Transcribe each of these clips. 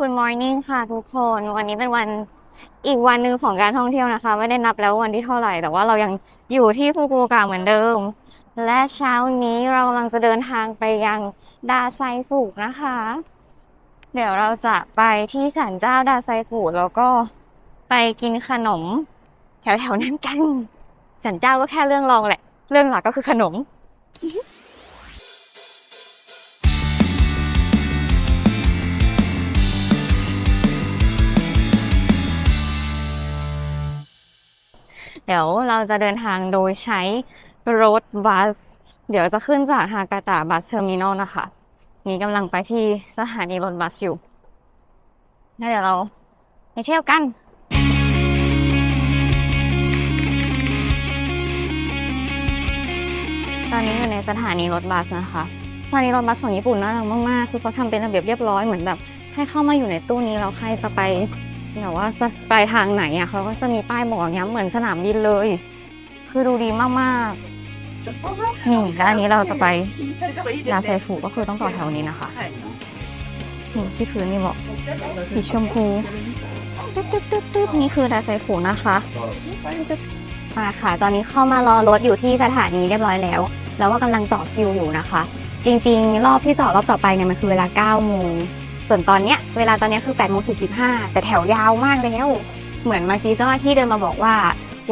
Good morning ค่ะทุกคน วันนี้เป็นวันอีกวันหนึ่งของการท่องเที่ยวนะคะ ไม่ได้นับแล้ววันที่เท่าไหร่ แต่ว่าเรายังอยู่ที่ฟุกุโอกะเหมือนเดิม และเช้านี้เรากำลังจะเดินทางไปยังดาไซฟุนะคะ เดี๋ยวเราจะไปที่ศาลเจ้าดาไซฟุแล้วก็ไปกินขนม แถวๆนั้นกันศาลเจ้าก็แค่เรื่องรองแหละ เรื่องหลักก็คือขนม เดี๋ยวเราจะเดินทางโดยใช้รถบัส เดี๋ยวจะขึ้นจากฮากาตะบัสเทอร์มินอลนะคะ นี่กำลังไปที่สถานีรถบัสอยู่แล้วเดี๋ยวเราไปเที่ยวกันตอนนี้อยู่ในสถานีรถบัสนะคะสถานีรถบัสของญี่ปุ่นน่ารักมากๆ คือเขาทำเป็นระเบียบเรียบร้อยเหมือนแบบ ให้เข้ามาอยู่ในตู้นี้แล้วใครจะไป แบบว่าจะไปทางไหนอะเขาก็จะมีป้ายบอกย้ำเหมือนสนามบินเลย คือดูดีมากๆนี่แล้วอันนี้เราจะไปลาไซฟูก็คือต้องต่อแถวนี้นะคะนี่ที่พื้นนี่บอกสีชมพูตึ๊ดตึ๊ดตึ๊ดตึ๊ดนี่คือลาไซฟูนะคะมาค่ะ ตอนนี้เข้ามารอรถอยู่ที่สถานีเรียบร้อยแล้ว แล้วก็กำลังต่อคิวอยู่นะคะ จริง ๆ รอบที่จอดรอบต่อไปเนี่ยมันคือเวลา9โมง ส่วนตอนเนี้ยเวลาตอนเนี้ยคือ8โมง45แต่แถวยาวมากแล้ว เหมือนเมื่อกี้เจ้าหน้าที่เดินมาบอกว่า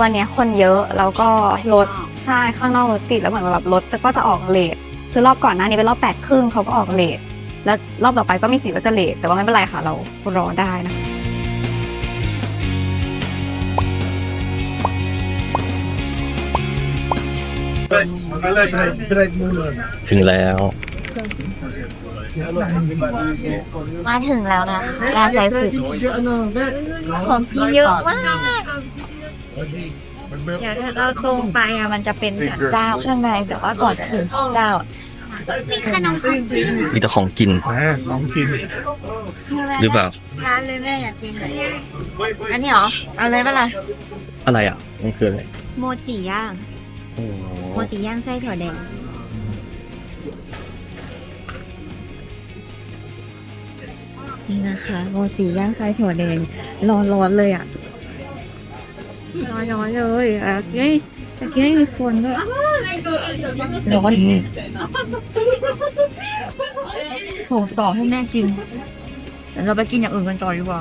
วันเนี้ยคนเยอะแล้วก็รถใช่ข้างนอกรถติดแล้วเหมือนแบบรถจะก็จะออกเลทคือรอบก่อนหน้านี้เป็นรอบแปดครึ่งเขาก็ออกเลทแล้วรอบต่อไปก็มีสิทธิ์ว่าจะเลทแต่ว่าไม่เป็นไรค่ะเรารอได้นะถึงแล้ว มาถึงแล้วนะลาไซฟุของกินเยอะมากเดี๋ยวถ้าเราตรงไปอะมันจะเป็นศาลเจ้าข้างในแต่ว่าก่อนถึงศาลเจ้าอะมีขนมของกินมีแต่ของกินของกิน หรือเปล่าทานเลยแม่อยากกินเลยอันนี้เหรอ เอาเลยปะล่ะอะไรอะ มันคืออะไร โมจิย่างโอ้โมจิย่างไส้ถั่วแดง นี่นะคะโมจิย่างไส้ถั่วแดงร้อนๆเลยอะร้อนๆเลยอะเฮ้ยตะกี้มีคนด้วยร้อนผมต่อให้แม่กินเดี๋ยวเราไปกินอย่างอื่นกันต่อดีกว่า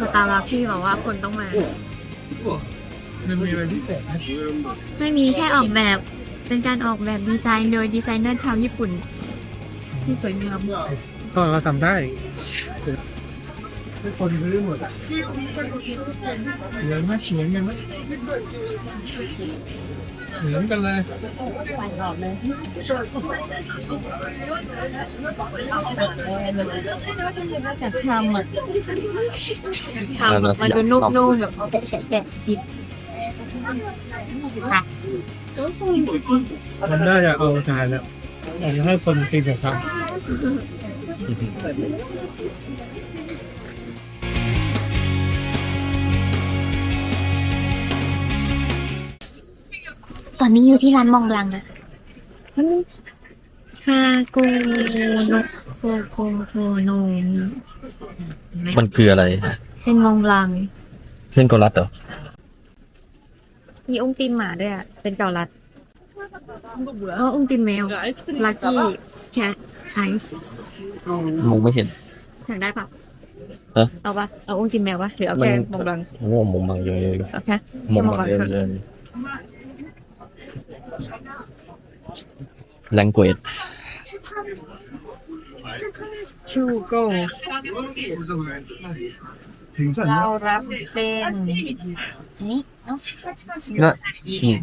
คือตามรับพี่บอกว่าคนต้องมา มันมีอะไรพิเศษไหมไม่มีแค่ออกแบบ เป็นการออกแบบดีไซน์โดยดีไซเนอร์ชาวญี่ปุ่น ที่สวยงามก็เราทำได้ทุกคนซื้อหมดอะเหมือไหมเหมือนกันไหม เหมือนกันเลยหวานกรอบเลยอยากทำอะทำอะมันดูนุ่มๆแบบแกะๆดิบมันได้จะเอาทานแล้วอยากจะให้คนกินกับครับ ตอนนี้อยู่ที่ร้านมองลังนะคาโกโนโคโคโคโนมันคืออะไร เป็นมองลังเพื่นโกรัสเหรอ มีอุ้งตีนหมาด้วยอะ เป็นเกาลัดอ๋ออุ้งตีนแมว ลักกี้แคทไอซ์มองไม่เห็นอยากได้ปะเอาปะเอาอุ้งตีนแมวปะหรือเอาแค่มองลังโอ้มองบางเยอะเลยเอาแค่มองแค่บางเยอะอะเลยแลงเกจชูโก้ถึงสั่นเรารับเป็นอันนี้เนาะนะอืม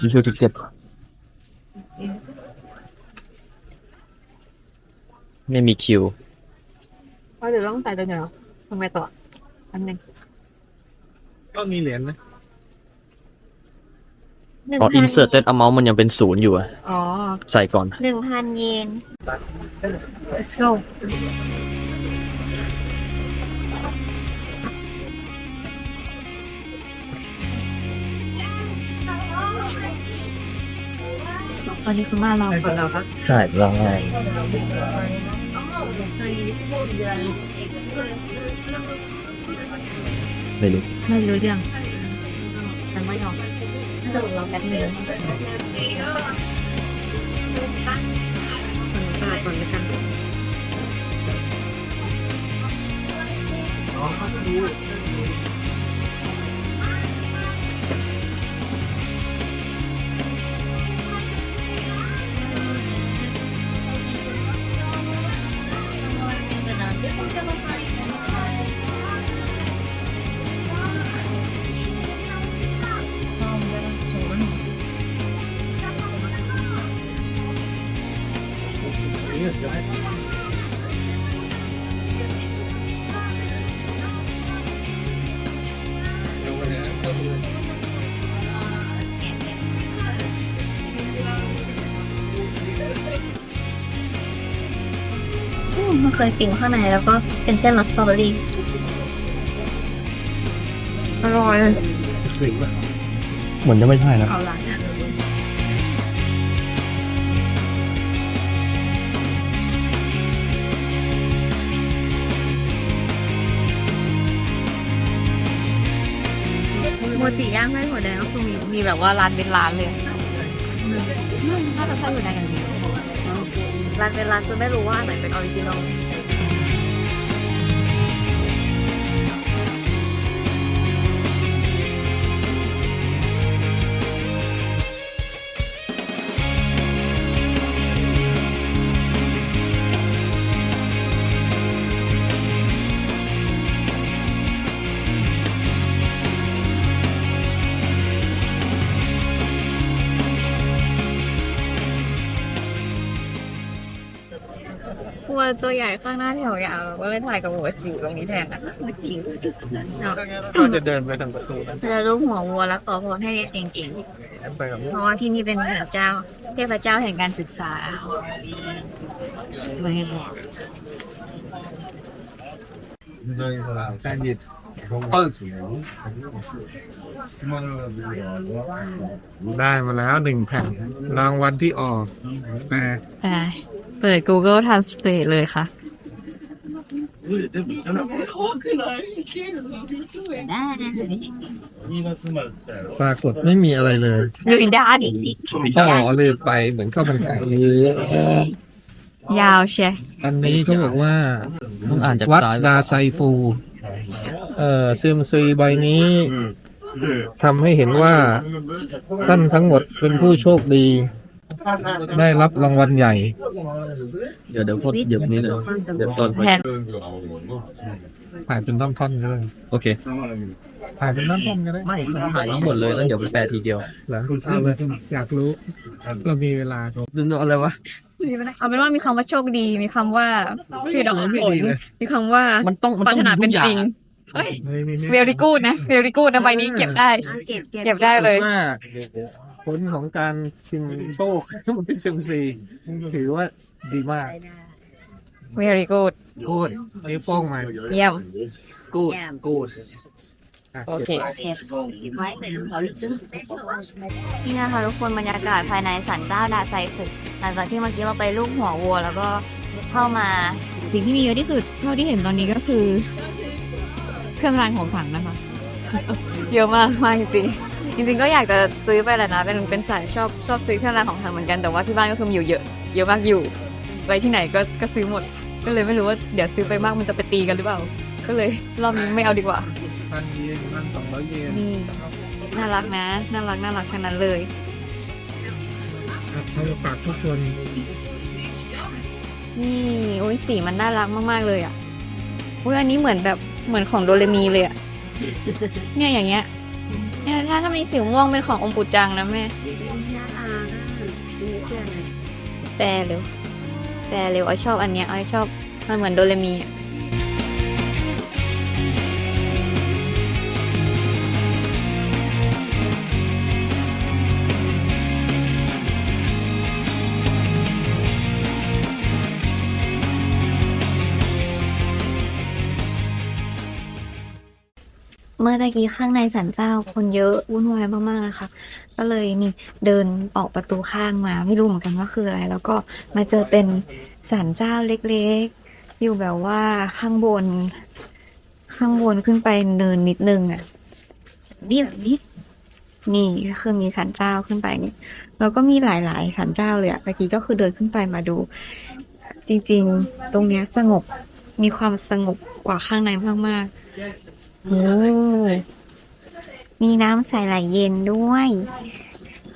ยูชูทิกเก็ตไม่มีคิวเอาเดี๋ยวต้องใส่ตัวเดียวทำไงต่ออันหนึ่งก็มีเหรียญนะ หนึ่งอ๋อ พัน inserted amount มันยังเป็นศูนย์อยู่อะอ๋อใส่ก่อน หนึ่งพันเยน let's go ตอนนี้คือมาลองก่อนเราครับใช่ลองไงไม่รู้ ไม่รู้ยังแต่ไม่ยอม ถ้าเกิดเราแป๊บนึงตาก่อนแล้วกัน มันเคยติ่มข้างในแล้วก็เป็นเส้นรสสตรอเบอรี่อร่อย เหมือนจะไม่ใช่นะ เอาละ แบบว่าร้านเป็นร้านเลยถ้าจะไส้หัวแดงอย่างเดียวร้านเป็นร้านจนไม่รู้ว่าอันไหนเป็นออริจินอล ตัวใหญ่ข้างหน้าแถวยาวก็เลยถ่ายกับหัวจิ๋วตรงนี้แทนนะหัวจิ๋วก็จะเดินไปทางประตูนั้นจะรูปหัววัวแล้วขอพรให้เรียนเก่งไปกับๆ เพราะว่าที่นี่เป็นเหมือนเจ้า เทพเจ้าแห่งการศึกษาไม่ให้บอกการหยิบเปิดได้มาแล้วหนึ่งแผ่นรางวัลที่ออกแต่ ไป เปิด Google Translate เลยค่ะ ปรากฏไม่มีอะไรเลยอยู่อินเดียดิอ๋อเลยไปเหมือนข้าวมันไก่ยาวเชียอันนี้เขาบอกว่าต้องอ่านจากวัดซ้ายดาไซฟู เอ่อเซียมซีใบนี้ทำให้เห็นว่า ท่านทั้งหมดเป็นผู้โชคดี ได้รับรางวัลใหญ่ เดี๋ยวเดี๋ยวพดเดี๋ยวนี้เลยเดี๋ยวตอนแทน ถ่ายเป็นท่อนๆก็ได้โอเค ถ่ายเป็นท่อนๆก็ได้ไม่ถ่ายทั้งหมดเลยแล้วเดี๋ยวไปแปลทีเดียวเหรอเอาเลยอยากรู้ก็มีเวลาดูอะไรวะ เอาเป็นว่ามีคำว่าโชคดี มีคำว่าคือดอกไม่ผลดีเลยมีคำว่ามันต้องมันปราต้รองถนามีเป็ทุนกอย่าจริงงเฮ้ยไม่มีเวลิกูดนะเวลิกูดนะใบนี้เก็บได้ เก็บได้เลย ว่า ผลของการชิงโชคเป็นเซียมซีถือว่าดีมาก very good กูดนิ้วโป้งมาเยี่ยม กูดกูดโอเค นี่นะคะทุกคนบรรยากาศภายในสันเจ้าดาไซฝึกหลังจากที่เมื่อกี้เราไปลูกหัววัว แล้วก็เข้ามาสิ่งที่มีเยอะที่สุด เท่าที่เห็นตอนนี้ก็คือ เครื่องรางของขลังนะคะ เยอะมากมากจริงๆจ ริงๆก็อยากจะซื้อไปแหละนะเป็นเป็นสายชอบชอบซื้อเครื่องรางของขลังเหมือนกันแต่ว่าที่บ้านก็คือมีอยู่เยอะเยอะมากอยู่ไปที่ไหนก็ก็ซื้อหมด ก็เลยไม่รู้ว่าเดี๋ยวซื้อไปมากมันจะไปตีกันหรือเปล่า ก็เลยรอบนี้ไม่เอาดีกว่าพันเยนพันสองร้อยเยนนี่น่ารักนะ น่ารักน่ารักทั้งนั้นเลยครับเขาจะฝากทุกคนนี่โอ้ยสีมันน่ารักมากๆเลยอะอุ้ยอันนี้เหมือนแบบเหมือนของโดเรมีเลยอะเนี่ยอย่างเงี้ย เนี่ยถ้าถ้ามีสีม่วงเป็นขององค์ปู่จังนะแม่แปลเร็วแปลเร็วอ้อยชอบอันเนี้ยอ้อยชอบมันเหมือนโดเรมีอะ เมื่อตะกี้ข้างในสันเจ้าคนเยอะวุ่นวายมากๆนะคะ ก็เลยนี่เดินออกประตูข้างมาไม่รู้เหมือนกันว่าคืออะไร แล้วก็มาเจอเป็นสันเจ้าเล็กๆ อยู่แบบว่าข้างบน ข้างบนขึ้นไปเนินนิดนึงอะนี่แบบนี้นี่ก็คือมีสันเจ้าขึ้นไปนี่แล้วก็มีหลายๆสันเจ้าเลยอะตะกี้ก็คือเดินขึ้นไปมาดู จริง ๆ ตรงเนี้ยสงบมีความสงบกว่าข้างในมากๆ โอ้มีน้ำใสไหลเย็นด้วย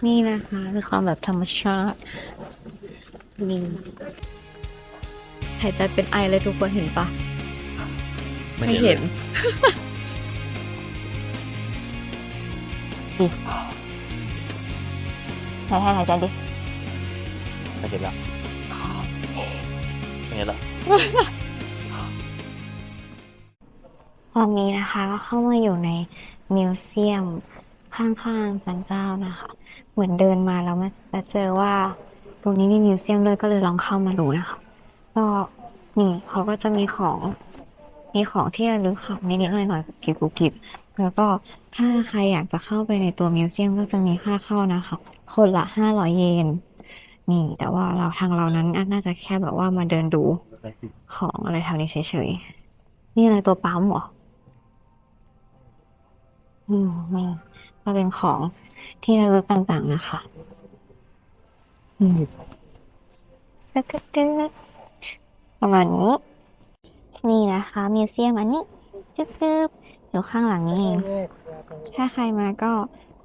นี่นะคะคือความแบบธรรมชาตินี่หายใจเป็นไอเลยทุกคนเห็นปะไม่เห็นหายใจหายใจดิไม่เห็นแล้วไม่เห็นแล้ว ตอนนี้นะคะก็เข้ามาอยู่ในมิวเซียมข้างๆสันเจ้านะคะ เหมือนเดินมาแล้วมาเจอว่าตรงนี้มีมิวเซียมด้วยก็เลยลองเข้ามาดูนะคะก็นี่เขาก็จะมีของมีของที่ระลึกค่ะนิดๆหน่อยๆกิบกิบแล้วก็ถ้าใครอยากจะเข้าไปในตัวมิวเซียมก็จะมีค่าเข้านะคะ คนละห้าร้อยเยนนี่ แต่ว่าเราทางเรานั้นน่าจะแค่แบบว่ามาเดินดูของอะไรแถวนี้เฉยๆ นี่อะไรตัวปั๊มหรอ อืมก็เป็นของที่ระลึกต่างๆนะคะ อืมตึ๊ดๆประมาณนี้ นี่นะคะมิวเซียมอันนี้จึ๊บๆอยู่ข้างหลังนี่เองถ้าใครมาก็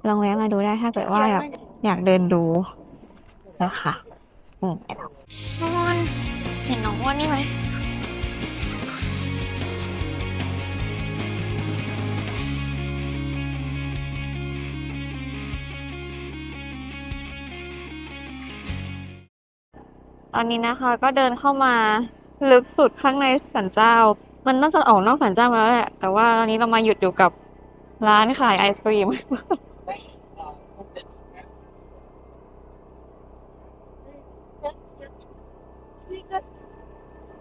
ลองแวะมาดูได้ถ้าเกิดว่าอยากอยากเดินดูนะคะนี่น้องอ้วนเห็นน้องอ้วนนี่ไหม ตอนนี้นะคะ ก็เดินเข้ามาลึกสุดข้างในสันเจ้า มันน่าจะออกนอกสันเจ้ามาแล้วแหละ แต่ว่าตอนนี้เรามาหยุดอยู่กับร้านขายไอศกรีม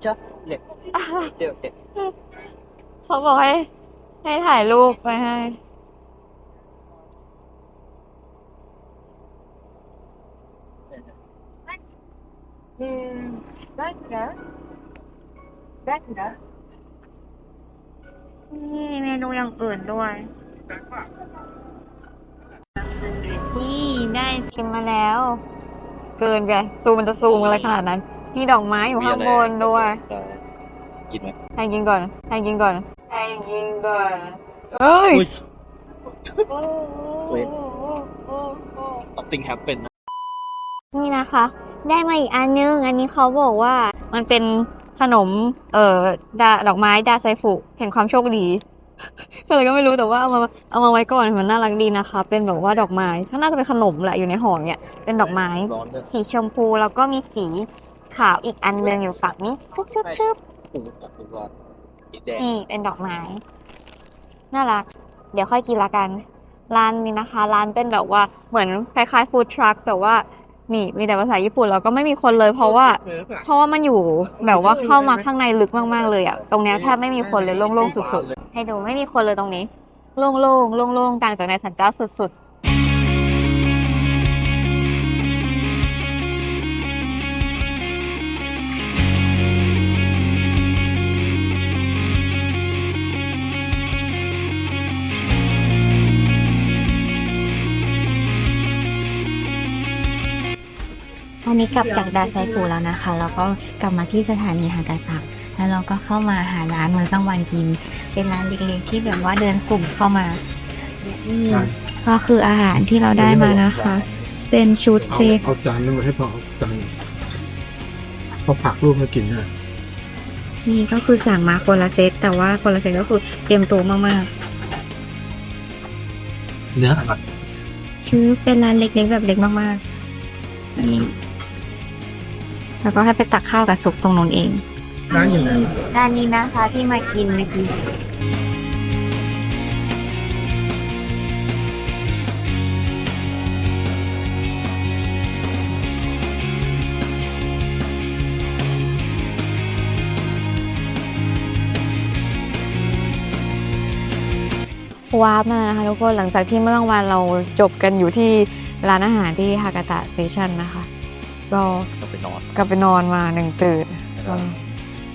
จ๊ะเด็กเด็กเด็กเขาบอกให้ให้ถ่ายรูปไปให้ นี่เมนูอย่างอื่นด้วย นี่ได้กินมาแล้ว เกินไปซูมมันจะซูมอะไรขนาดนั้นมีดอกไม้อยู่ข้างบนด้วยกินไหมแทงยิงก่อนแทงยิงก่อนแทงยิงก่อนเอ้ยเว้ยติงแฮปเป็นนี่นะคะ ได้มาอีกอันนึง อันนี้เขาบอกว่ามันเป็นขนม เอ่อดาดอกไม้ดาไซฟุแห่งความโชคดีอะไรก็ไม่รู้แต่ว่าเอามาเอามาไว้ก่อนมันน่ารักดีนะคะ เป็นแบบว่าดอกไม้ข้างหน้าจะเป็นขนมแหละอยู่ในห่อเนี่ยเป็นดอกไม้ สีชมพูแล้วก็มีสีขาวอีกอันหนึงอยู่ฝั่งนี้จุ๊บจุ๊บจุ๊บปูปูร้อนสีแดงนี่เป็นดอกไม้น่ารัก เดี๋ยวค่อยกินละกันร้านนี้นะคะ ร้านเป็นแบบว่าเหมือนคล้ายๆฟู้ดทรัคแต่ว่า นี่มีแต่ภาษาญี่ปุ่นแล้วก็ไม่มีคนเลย เพราะว่า เพราะว่ามันอยู่แบบว่าเข้ามาข้างในลึกมากๆเลยอะตรงเนี้ยแทบไม่มีคนเลยโล่งๆสุดๆ ให้ดูไม่มีคนเลยตรงนี้ โล่งๆโล่งๆต่างจากในสันเจ้าสุดๆ ตอนนี้กลับจากดาไซฟูแล้วนะคะ แล้วก็กลับมาที่สถานีฮากาตะแล้วเราก็เข้ามาหาร้านมื้อกลางวันกิน เป็นร้านเล็กๆที่แบบว่าเดินสุ่มเข้ามานี่ก็คืออาหารที่เราได้มานะคะ เป็นชุดเอาเซตเอาจานนึงมาให้พอเอาจานพอผักรูปมากินนะนี่ก็คือสั่งมาคนละเซตแต่ว่าคนละเซตก็คือเตรียมตัวมากเนื้ออะไรๆชื่อเป็นร้านเล็กๆแบบเล็กมากๆนี่ แล้วก็ให้ไปตักข้าวกับซุปตรงนู้นเอง ร้านอยู่ไหนด้านนี้นะคะที่มากินเมื่อกี้ว้าร์ปมานะคะทุกคนหลังจากที่เมื่อกลางวันเราจบกันอยู่ที่ร้านอาหารที่ฮากาตะสเตชันนะคะ ก็ก็ไป นอน กลับไปนอนมาหนึ่งตื่นก็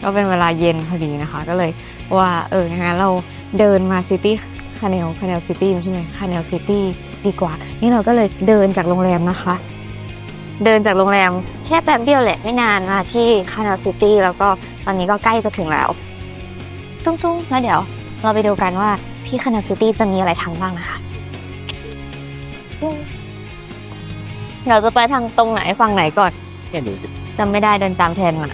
ก็เป็นเวลาเย็นพอดีนะคะ ก็เลยว่าเอองั้นเราเดินมาซิตี้คาเนลคาเนลซิตี้ใช่ไหมคาเนลซิตี้ดีกว่า นี่เราก็เลยเดินจากโรงแรมนะคะ เดินจากโรงแรมแค่แป๊บเดียวแหละไม่นานมาที่คาเนลซิตี้แล้วก็ตอนนี้ก็ใกล้จะถึงแล้วตุ้งๆแล้วเดี๋ยว เราไปดูกันว่าที่คานาซิตี้จะมีอะไรทำบ้างนะคะเดี๋ยวจะไปทางตรงไหนฝั่งไหนก่อน แค่นี้สิจำไม่ได้เดินตามแทนมา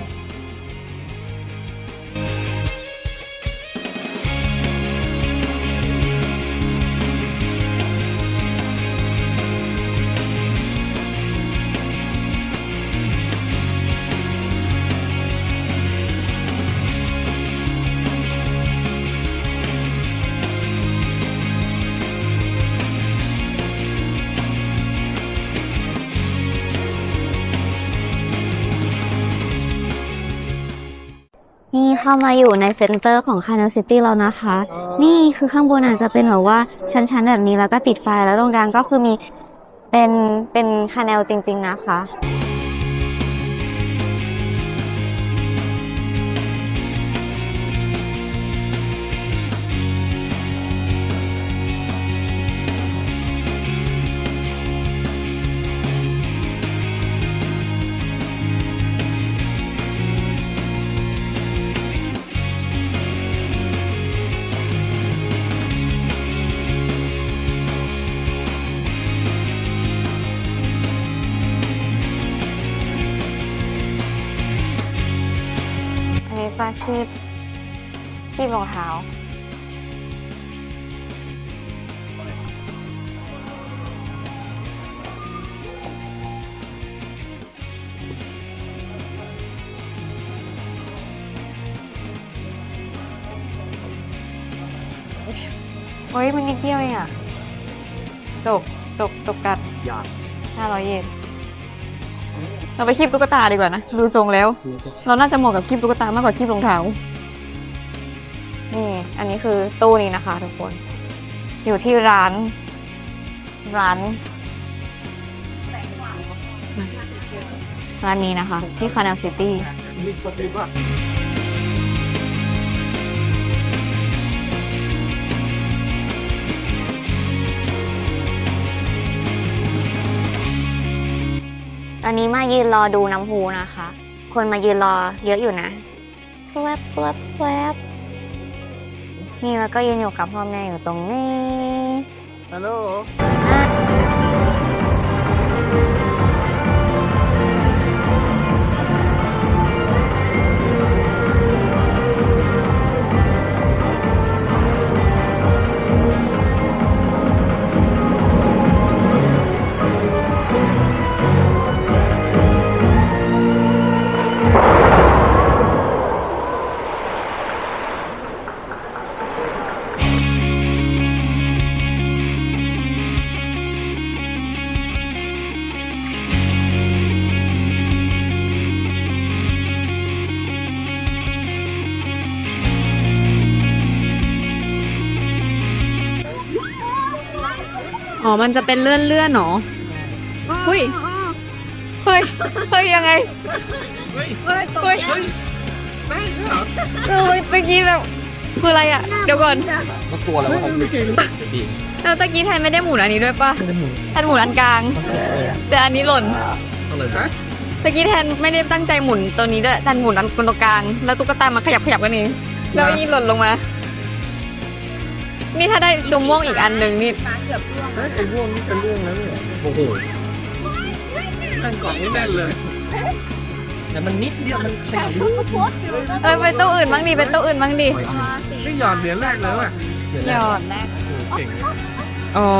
นี่เข้ามาอยู่ในเซ็นเตอร์ของคานาซิตี้แล้วนะคะ นี่คือข้างบนอาจจะเป็นแบบว่าชั้นๆแบบนี้แล้วก็ติดไฟแล้วตรงกลางก็คือมีเป็นเป็นคาแนลจริง ๆ นะคะ อันนี้จะคีบคีบรองเท้า เฮ้ย มันนิดเดียวเองอะจบจบจบกันยากห้าร้อยเยน เราไปคีบตุ๊กตาดีกว่านะ ดูทรงแล้ว เราน่าจะเหมาะกับคีบตุ๊กตามากกว่าคีบรองเท้า นี่ อันนี้คือตู้นี้นะคะทุกคน อยู่ที่ร้าน ร้านร้านนี้นะคะ ที่คานาซิตี้ อนนี้มายืนรอดูน้ำพุนะคะ คนมายืนรอเยอะอยู่นะแวบแวบแวบนี่แล้วก็ยืนอยู่กับพ่อแม่อยู่ตรงนี้ฮัลโหล อ๋อ มันจะเป็นเลื่อนเลื่อนๆหรอ เฮ้ย เฮ้ย เฮ้ยยังไง เฮ้ย เฮ้ยเฮ้ยเออเมื่อกี้แบบ คืออะไรอะ เดี๋ยวก่อนก็กลัวแล้วว่าผมดีแล้วตะกี้แทนไม่ได้หมุนอันนี้ด้วยปะไม่ได้หมุนแทนหมุนอันกลาง แต่อันนี้หล่นก็เลยนะตะกี้แทนไม่ได้ตั้งใจหมุนตัวนี้ด้วยแทนหมุนอันตรงกลาง แล้วตุ๊กตามาขยับขยับกันเองแล้วอันนี้หล่นลงมา นี่ถ้าได้ตัวม่วงอีกอันหนึ่งนี่ไอ้ร่วงนี่เป็นเรื่องแล้วเนี่ยโอ้โหนั่งกล่องนี่แน่นเลยแต่มันนิดเดียวมันขยับเออไปตู้อื่นบ้างดิไปตู้อื่นบ้างดินี่หยอดเหรียญแรกแล้วอะหยอดแรกเก่งอ๋อ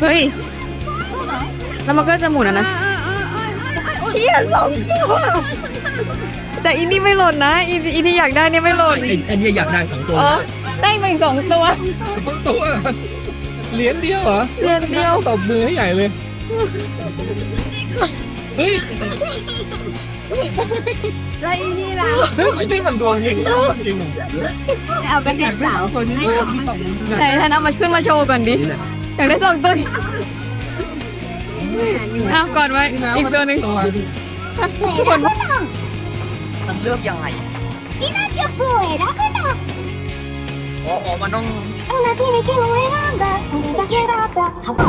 เฮ้ยแล้วมันก็จะหมุนอะนะเชี่ยสองตัวแต่อีนี่ไม่หล่นนะอีอีที่อยากได้เนี่ยไม่หล่นไอ้ไอ้เนี่ยอยากได้สองตัวเออ ได้มาอีกสองตัว สองตัวเหรียญเดียวเหรอเหรียญเดียว ตบมือให้ใหญ่เลย เฮ้ยแล้วอีนี่ล่ะเฮ้ยนี่มันดวงจริงนะจริงเอาไปให้สาวคนนี้ไหนท่านเอามาขึ้นมาโชว์ก่อนดิ อยากได้สองตัวเอาก่อนไว้ อีกตัวหนึ่งทุกคนต้องมันเลือกยังไงนี่น่าจะป่วยแล้วก็ต้อง อ๋ออ๋อมันต้อง 에너지 미치고 외난다 성격 깨닫다 감사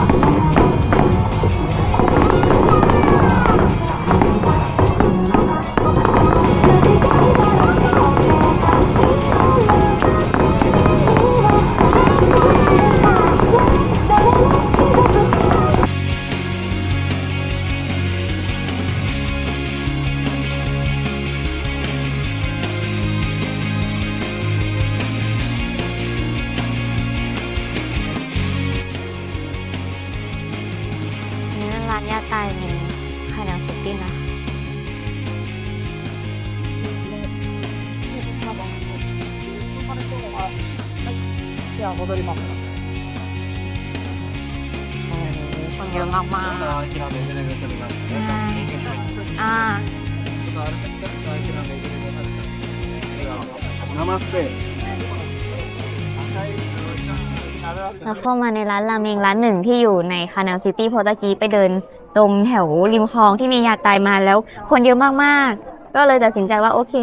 แล้วเข้ามาในร้านราเมงร้านหนึ่งที่อยู่ในคานาซิตี้พอตะกี้ไปเดินตรงแถวริมคลองที่มียาตายมาแล้ว คนเยอะมากๆ ก็เลยตัดสินใจว่าโอเค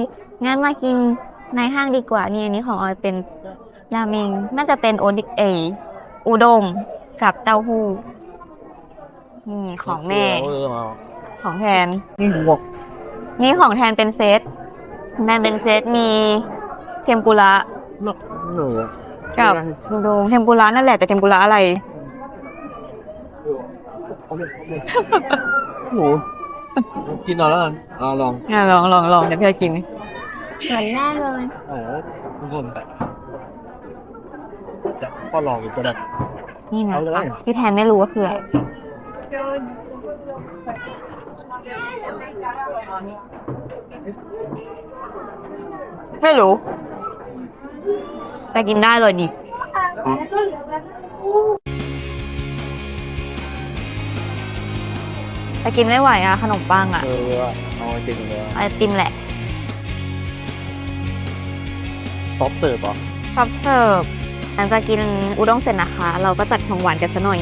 งั้นมากินในห้างดีกว่านี่อันนี้ของออยเป็นราเมงน่าจะเป็นโอดิเออุด้งกับเต้าหู้นี่ของแม่ ของแทน นี่บวกนี่ของแทนเป็นเซตแทนเป็นเซตมีเทมปุระหนู กับอุด้งเทมปุระนั่นแหละแต่เทมปุระอะไร หนูกินเอาแล้วกันเอาลองอะลองลองลองเดี๋ยวพี่จะกินเหมือนแน่เลยโอ้ทุกคนจะก็ลองอีกก็ได้ นี่นะเอาเลยพี่แทนไม่รู้ว่าคืออะไรไม่รู้ แต่กินได้เลยดิแต่กินไม่ไหวอะขนมปังอะเออเอาจริงเลยไอติมแหละท็อปเสิร์ฟอะครับเสิร์ฟหลังจากกินอุด้งเสร็จนะคะ เราก็จัดของหวานกันซะหน่อย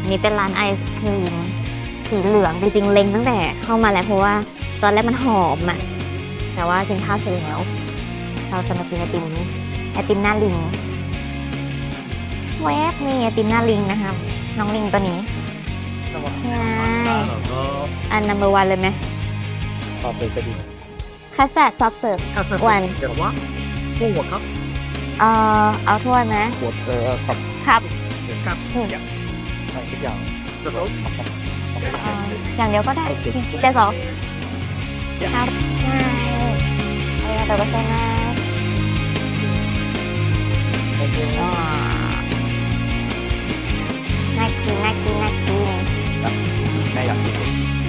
อันนี้เป็นร้านไอศครีมสีเหลืองจริงๆเล็งตั้งแต่เข้ามาแล้วเพราะว่าตอนแรกมันหอมอะแต่ว่ากินข้าวเสร็จแล้ว เราจะมากินไอติม ไอติมหน้าลิงแวบนี่ไอติมหน้าลิงนะครับน้องลิงตัวนี้ง่ายอันนัมเบอร์วันเลยไหมตอบเลยก็ดีคาสเาร์ดซอฟเสิร์ฟวันเดี๋ยวว่าหัวครับ เอ่อเอาถ้วยไหมหัวเออครับครับครับอะไรสักอย่างอย่างเดียวก็ได้เดี๋สองครับง่ายอะไรแบบว่าง่าย video ko. Nike, Nike, Nike. Nike,